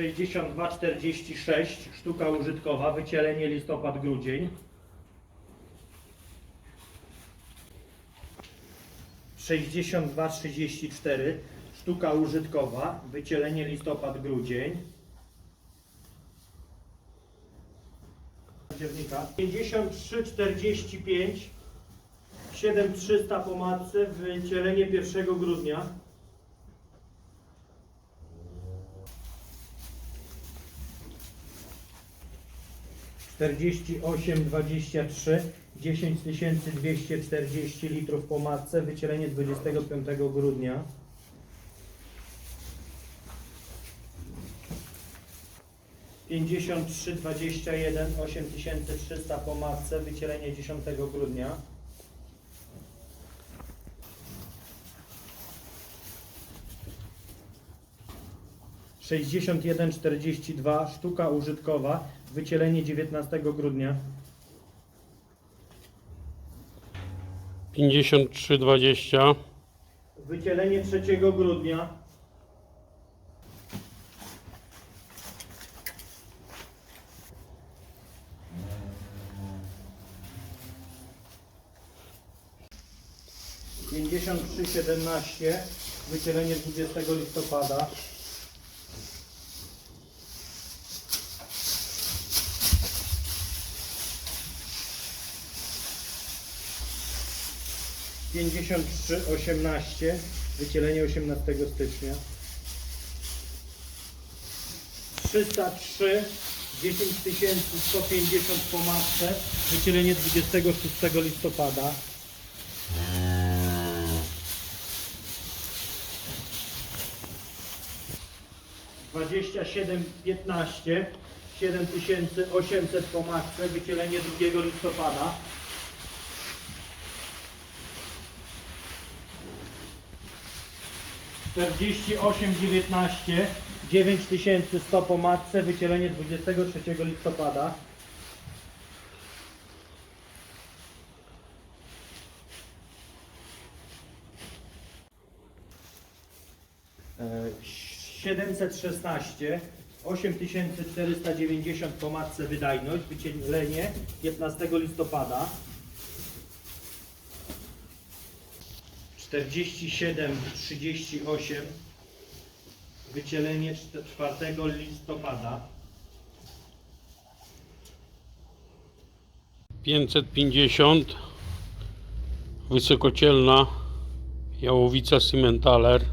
62,46 sztuka użytkowa, wycielenie listopad-grudzień. 62,34 sztuka użytkowa, wycielenie listopad-grudzień. października. 53,45 7300 po matce, wycielenie 1 grudnia. Czterdzieści osiem, dwadzieścia trzy, dziesięć tysięcy dwieście czterdzieści litrów po matce, wycielenie 25 grudnia. Pięćdziesiąt trzy, dwadzieścia jeden, osiem tysięcy trzysta po matce, wycielenie 10 grudnia. Sześćdziesiąt jeden, czterdzieści dwa, sztuka użytkowa, wycielenie 19 grudnia. 53,20 Wycielenie 3 grudnia. Pięćdziesiąt trzy siedemnaście, wycielenie 20 listopada. Pięćdziesiąt trzy osiemnaście, wycielenie 18 stycznia. 303 10 150 po matce, wycielenie 26 listopada. Dwadzieścia siedem piętnaście, siedem tysięcy osiemset po matce, wycielenie 2 listopada. Czterdzieści osiem dziewiętnaście, dziewięć tysięcy sto po matce, wycielenie 23 listopada. E, 716, 8490 po matce wydajność, wycielenie 15 listopada. 47, 38, wycielenie 4 listopada. 550 Wysokocielna Jałowica Siementaler